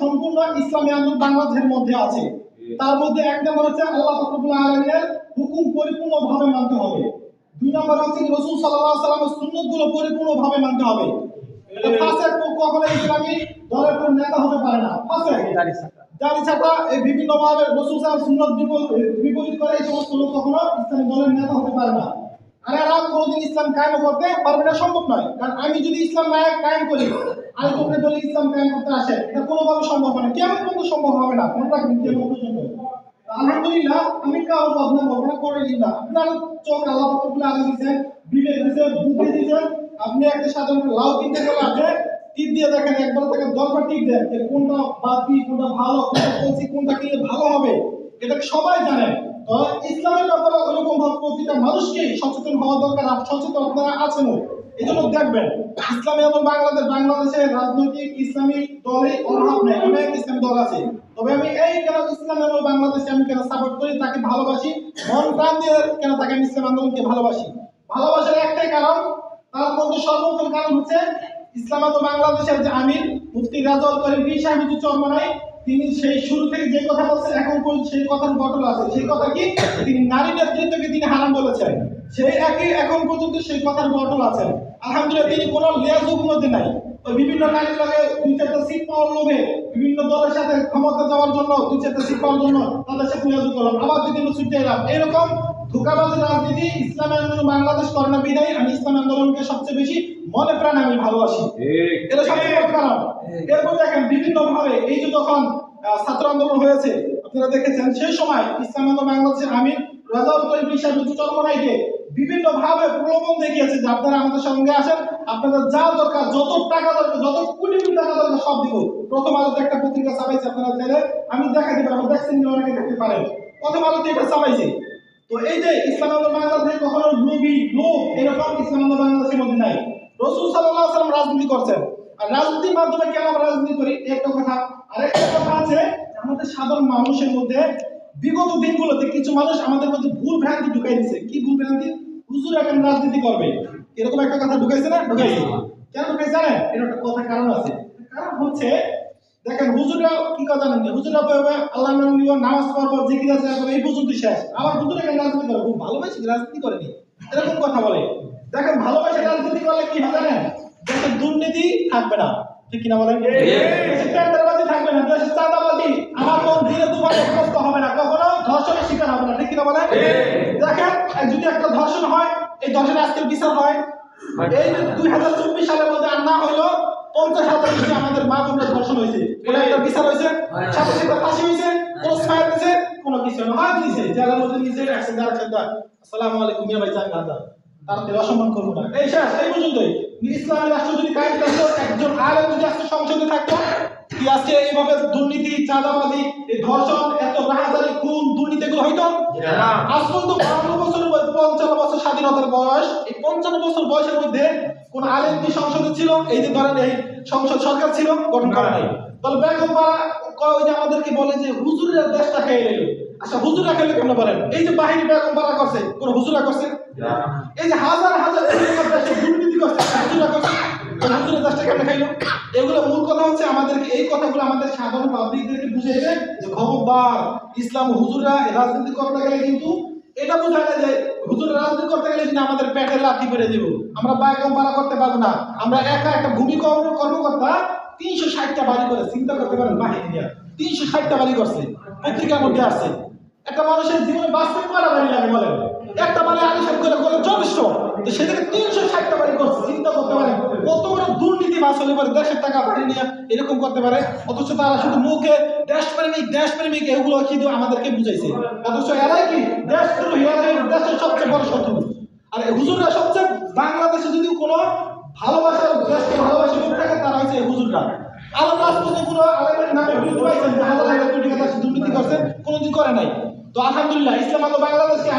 সম্পূর্ণ ইসলামী আন্দোলন বাংলাদেশের মধ্যে আছে। তার মধ্যে এক নম্বর হচ্ছে আল্লাহ ফাকরুল আলমের হুকুম পরিপূর্ণভাবে মানতে হবে। দুই নম্বর হচ্ছে রসুল সাল্লাহ সাল্লামের সুন্নতগুলো পরিপূর্ণভাবে মানতে হবে। ফাসেক কখনো ইসলামী দলের কোন নেতা হতে পারে না। ফাসেক এই রসুল সাহেব সুন্নত বিপরীত করে এই সমস্ত লোক কখনো ইসলামী দলের নেতা হতে পারে না। আর ইসলাম করতে পারবে সম্ভব নয়। কারণ আমি যদি ইসলাম করি ইসলাম করতে আসে, এটা কোনোভাবে সম্ভব কেমন সম্ভব হবে না? আমি কারও না। চোখ আপনি একটা সাধারণ লাউ টিপ দিয়ে দেখেন, একবার দেন কোনটা কোনটা ভালো কোনটা কিনলে ভালো হবে? এটা সবাই জানেন ইসলামের ব্যাপারে ওরকম ভাবে প্রতিটা মানুষকে সচেতন হওয়া দরকার সচেতন আপনারা আছেনও এই জন্য দেখবেন, ইসলামী এবং বাংলাদেশ বাংলাদেশের রাজনৈতিক ইসলামী দলে অভাব নেই, অনেক ইসলামী দল আছে। তবে আমি এই কেন ইসলাম এবং বাংলাদেশে আমি কেন সাপোর্ট করি, তাকে ভালোবাসি? মন প্রাণ দিয়ে কেন তাকে আমি ইসলাম আন্দোলনকে ভালোবাসি? ভালোবাসার একটাই কারণ, তার মধ্যে সর্বপ্রথম কারণ হচ্ছে ইসলাম এবং বাংলাদেশের যে আমির, মুফতি রাজাউল করিম পীর সাহেব চরমনাই তিনি সেই শুরু থেকে যে কথা বলছেন, এখন সেই কথার বটল আছে। সেই কথা কি? তিনি নারী নেতৃত্বকে তিনি হারাম বলেছেন। সেই একই এখন পর্যন্ত সেই কথার বটল আছে। আলহামদুলিল্লাহ, তিনি কোনো লেয়াজুর মধ্যে নাই। ওই বিভিন্ন নারীর লাগে দুই চারটা সিট পাওয়ার লোভে বিভিন্ন দলের সাথে ক্ষমতা যাওয়ার জন্য, দুই চারটা সিট পাওয়ার জন্য তাদের সাথে লেয়াজু করলাম। আবার দুই দিন ছুটে এলাম। এরকম ধোকাবাজি রাজনীতি ইসলাম আন্দোলন বাংলাদেশ করে না বিদায় আমি ইসলাম আন্দোলনকে সবচেয়ে বেশি মনে প্রাণে আমি ভালোবাসি। এটা সবচেয়ে বড় কারণ। এরপর দেখেন বিভিন্ন ভাবে এই যে যখন ছাত্র আন্দোলন হয়েছে আপনারা দেখেছেন সেই সময় ইসলাম আন্দোলন বাংলাদেশের আমির রাজাউল করিম বিশাল চরমনাইকে বিভিন্ন ভাবে প্রলোভন দেখিয়েছে যে আপনারা আমাদের সঙ্গে আসেন আপনাদের যা দরকার যত টাকা দরকার যত কোটি কোটি টাকা দরকার সব দিব। প্রথম আলোতে একটা পত্রিকা ছাপাইছে আপনারা চাইলে আমি দেখাতে পারব দেখছেন অনেকে দেখতে পারেন। প্রথম আলোতে এটা ছাপাইছে। তো এই যে ইসলাম বাংলাদেশে কখনো লোভী লোভ এরকম ইসলাম বাংলাদেশের মধ্যে নাই। রসুল সাল্লাহ সাল্লাম রাজনীতি করছেন। আর রাজনীতির মাধ্যমে কেন আমরা রাজনীতি করি? একটা কথা। আর একটা কথা আছে আমাদের সাধারণ মানুষের মধ্যে বিগত দিনগুলোতে কিছু মানুষ আমাদের মধ্যে ভুল ভ্রান্তি ঢুকাই দিছে। কি ভুল ভ্রান্তি? হুজুর এখন রাজনীতি করবে। এরকম একটা কথা ঢুকাইছে না? ঢুকাইছে। কেন ঢুকাইছে জানেন? এর একটা কথা কারণ আছে। কারণ হচ্ছে দেখেন হুজুরা কি কথা জানেন? হুজুরা বলবে আল্লাহ নাম নিব নামাজ পড়ব জিকির আছে এই পর্যন্ত শেষ। আবার হুজুরা কেন রাজনীতি করে খুব ভালোবাসি রাজনীতি করেনি। এরকম কথা বলে। দেখেন ভালোবাসে রাজনীতি করলে কি হবে জানেন? দেশের দুর্নীতি থাকবে না। ঠিক কিনা বলেন? টেন্ডারবাজি থাকবে না দেশের চাঁদাবাজি আমার কোন দিনে দুবার অভ্যস্ত হবে না কখনো ধর্ষণের শিকার হবে না। ঠিক কিনা বলেন? দেখেন যদি একটা ধর্ষণ হয় এই ধর্ষণে আজকে বিচার হয় এই দুই হাজার চব্বিশ সালের মধ্যে আর না হইল পঞ্চাশ হাজার বেশি আমাদের মা বোনরা ধর্ষণ হয়েছে। কোনো একটা বিচার হয়েছে সাথে সাথে ফাঁসি হয়েছে, কোনো স্মাইল দিয়েছে, কোনো কিছু না। হয় দিয়েছে জেলার মধ্যে নিচে রাখছে যারা খেলতে আসসালামু আলাইকুম, মিয়া ভাই চান গাদা তার অসম্মান করব না। এই শেষ এই পর্যন্তই। ইসলামী রাষ্ট্র যদি কায়েম থাকতো, একজন আলেম যদি আজকে সংসদে থাকতো কি আজকে এইভাবে দুর্নীতি চাঁদাবাজি এই ধর্ষণ এত রাহাজারি খুন দুর্নীতি এগুলো হইতো? আজ পর্যন্ত বছর পঞ্চান্ন বছর স্বাধীনতার বয়স। এই পঞ্চান্ন বছর বয়সের মধ্যে কোন আলেম কি সংসদে ছিল? এই যে ধরেন এই সংসদ সরকার ছিল গঠন করা নাই। তাহলে বেগম পাড়া ওই যে আমাদেরকে বলে যে হুজুরের দেশটা খেয়ে নিল। আচ্ছা হুজুরা খেলে কেন বলেন এই যে বাহিনী বেগম পাড়া করছে কোন হুজুরা করছে? এই যে হাজার হাজার দেশে দুর্নীতি করছে হুজুরা করছে। হুজুরের খাইলো এগুলো মূল কথা হচ্ছে আমাদেরকে, এই কথাগুলো আমাদের সাধারণ পাবলিকদেরকে বুঝাইবে যে খবরদার ইসলাম হুজুরা রাজনীতি করতে গেলে কিন্তু এটা বোঝা যায় যে হুজুর রাজনীতি করতে গেলে কিন্তু আমাদের পেটে লাথি করে দিব। আমরা বায়কম পারা করতে পারব না। আমরা একা একটা কর্মকর্তা তিনশো ষাটটা বাড়ি করে, চিন্তা করতে পারেন বাহিনী তিনশো ষাটটা বাড়ি করছে, পত্রিকার মধ্যে আসছে। একটা মানুষের জীবনে বাঁচতে কয়টা বাড়ি লাগে বলেন। একটা বাড়ি আলিশান করে করে যথেষ্ট। তো সেটাকে তিনশো ষাটটা বাড়ি করছে, চিন্তা করতে হলে পারে দেশের টাকা বাড়ি নিয়ে এরকম করতে পারে। অথচ তারা শুধু মুখে দেশ প্রেমিক দেশ প্রেমিক এগুলো কিন্তু আমাদেরকে বুঝাইছে? অথচ এরাই কি দেশ এরাই দেশের সবচেয়ে বড় শত্রু? আর হুজুররা সবচেয়ে বাংলাদেশে যদি কোনো ভালোবাসার দেশকে ভালোবাসে লোক থাকে, তারা হচ্ছে হুজুররা। আলম কোনোদিন করে নাই। তো আলহামদুলিল্লাহ, ইসলাম আলো বাংলাদেশকে